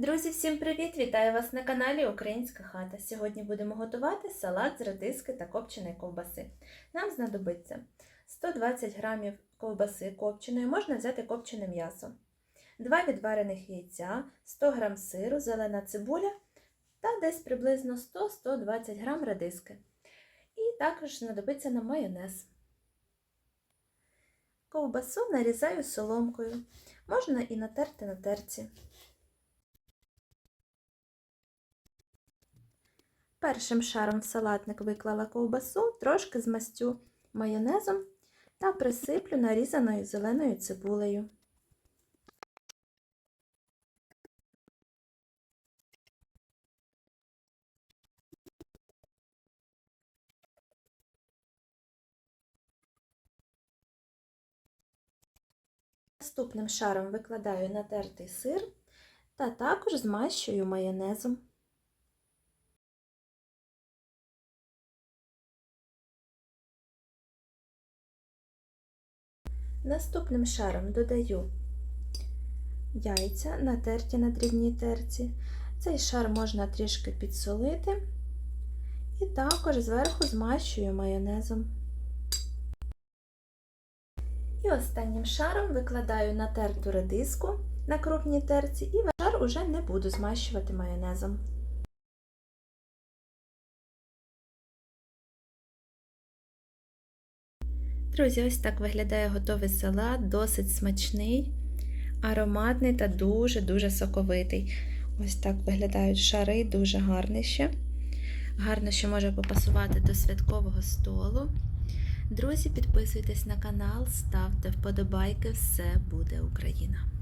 Друзі, всім привіт! Вітаю вас на каналі Українська хата. Сьогодні будемо готувати салат з редиски та копченої ковбаси. Нам знадобиться 120 грамів ковбаси копченої, можна взяти копчене м'ясо, 2 відварених яйця, 100 г сиру, зелена цибуля та десь приблизно 100-120 г редиски. І також знадобиться нам майонез. Ковбасу нарізаю соломкою, можна і натерти на терці. Першим шаром в салатник виклала ковбасу, трошки змастю майонезом та присиплю нарізаною зеленою цибулею. Наступним шаром викладаю натертий сир та також змащую майонезом. Наступним шаром додаю яйця, натерті на дрібній терці. Цей шар можна трішки підсолити і також зверху змащую майонезом. І останнім шаром викладаю натерту редиску на крупній терці і шар уже не буду змащувати майонезом. Друзі, ось так виглядає готовий салат, досить смачний, ароматний та дуже-дуже соковитий. Ось так виглядають шари, дуже гарний ще. Гарно, що може попасувати до святкового столу. Друзі, підписуйтесь на канал, ставте вподобайки, все буде Україна!